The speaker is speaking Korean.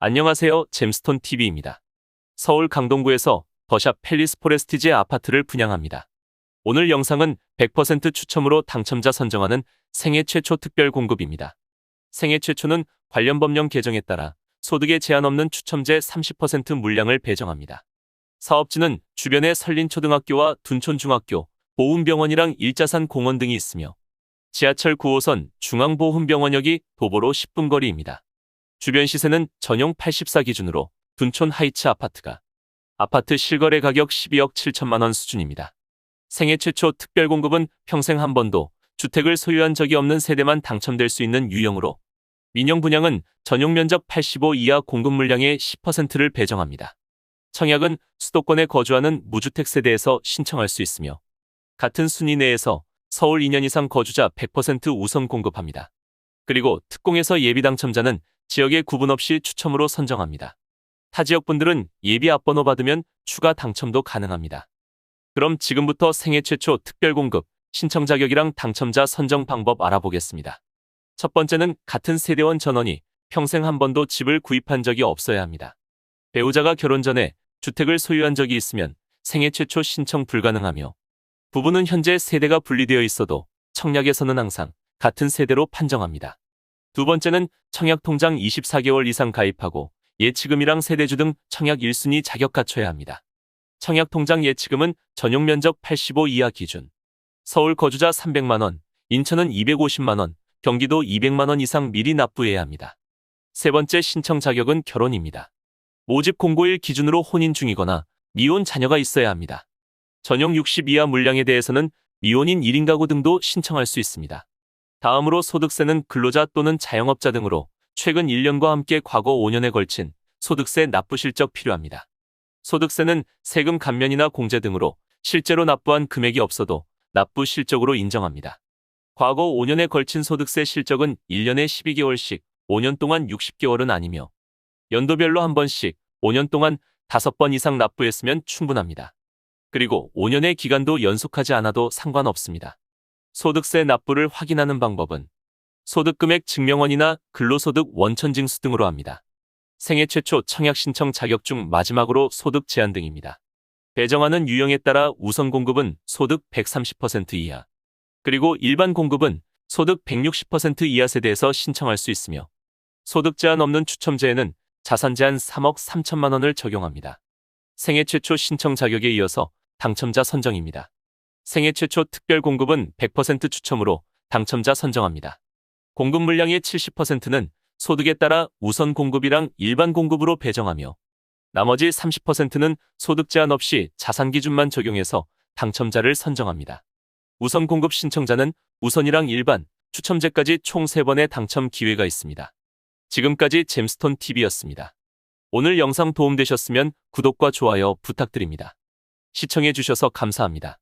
안녕하세요. 잼스톤 TV입니다. 서울 강동구에서 더샵 팰리스 포레스티지의 아파트를 분양합니다. 오늘 영상은 100% 추첨으로 당첨자 선정하는 생애 최초 특별 공급입니다. 생애 최초는 관련 법령 개정에 따라 소득에 제한 없는 추첨제 30% 물량을 배정합니다. 사업지는 주변에 설린초등학교와 둔촌중학교, 보훈병원이랑 일자산 공원 등이 있으며 지하철 9호선 중앙보훈병원역이 도보로 10분 거리입니다. 주변 시세는 전용 84 기준으로 둔촌 하이츠 아파트가 아파트 실거래 가격 12억 7천만 원 수준입니다. 생애 최초 특별 공급은 평생 한 번도 주택을 소유한 적이 없는 세대만 당첨될 수 있는 유형으로 민영 분양은 전용 면적 85 이하 공급 물량의 10%를 배정합니다. 청약은 수도권에 거주하는 무주택 세대에서 신청할 수 있으며 같은 순위 내에서 서울 2년 이상 거주자 100% 우선 공급합니다. 그리고 특공에서 예비 당첨자는 지역에 구분 없이 추첨으로 선정합니다. 타 지역 분들은 예비 앞번호 받으면 추가 당첨도 가능합니다. 그럼 지금부터 생애 최초 특별 공급 신청 자격이랑 당첨자 선정 방법 알아보겠습니다. 첫 번째는 같은 세대원 전원이 평생 한 번도 집을 구입한 적이 없어야 합니다. 배우자가 결혼 전에 주택을 소유한 적이 있으면 생애 최초 신청 불가능하며 부부는 현재 세대가 분리되어 있어도 청약에서는 항상 같은 세대로 판정합니다. 두 번째는 청약통장 24개월 이상 가입하고 예치금이랑 세대주 등 청약 1순위 자격 갖춰야 합니다. 청약통장 예치금은 전용 면적 85 이하 기준. 서울 거주자 300만원, 인천은 250만원, 경기도 200만원 이상 미리 납부해야 합니다. 세 번째 신청 자격은 결혼입니다. 모집 공고일 기준으로 혼인 중이거나 미혼 자녀가 있어야 합니다. 전용 60 이하 물량에 대해서는 미혼인 1인 가구 등도 신청할 수 있습니다. 다음으로 소득세는 근로자 또는 자영업자 등으로 최근 1년과 함께 과거 5년에 걸친 소득세 납부 실적 필요합니다. 소득세는 세금 감면이나 공제 등으로 실제로 납부한 금액이 없어도 납부 실적으로 인정합니다. 과거 5년에 걸친 소득세 실적은 1년에 12개월씩 5년 동안 60개월은 아니며 연도별로 한 번씩 5년 동안 5번 이상 납부했으면 충분합니다. 그리고 5년의 기간도 연속하지 않아도 상관없습니다. 소득세 납부를 확인하는 방법은 소득금액 증명원이나 근로소득 원천징수 등으로 합니다. 생애 최초 청약 신청 자격 중 마지막으로 소득 제한 등입니다. 배정하는 유형에 따라 우선 공급은 소득 130% 이하, 그리고 일반 공급은 소득 160% 이하 세대에서 신청할 수 있으며 소득 제한 없는 추첨제에는 자산 제한 3억 3천만 원을 적용합니다. 생애 최초 신청 자격에 이어서 당첨자 선정입니다. 생애 최초 특별 공급은 100% 추첨으로 당첨자 선정합니다. 공급 물량의 70%는 소득에 따라 우선 공급이랑 일반 공급으로 배정하며 나머지 30%는 소득 제한 없이 자산 기준만 적용해서 당첨자를 선정합니다. 우선 공급 신청자는 우선이랑 일반, 추첨제까지 총 3번의 당첨 기회가 있습니다. 지금까지 잼스톤 TV였습니다. 오늘 영상 도움되셨으면 구독과 좋아요 부탁드립니다. 시청해주셔서 감사합니다.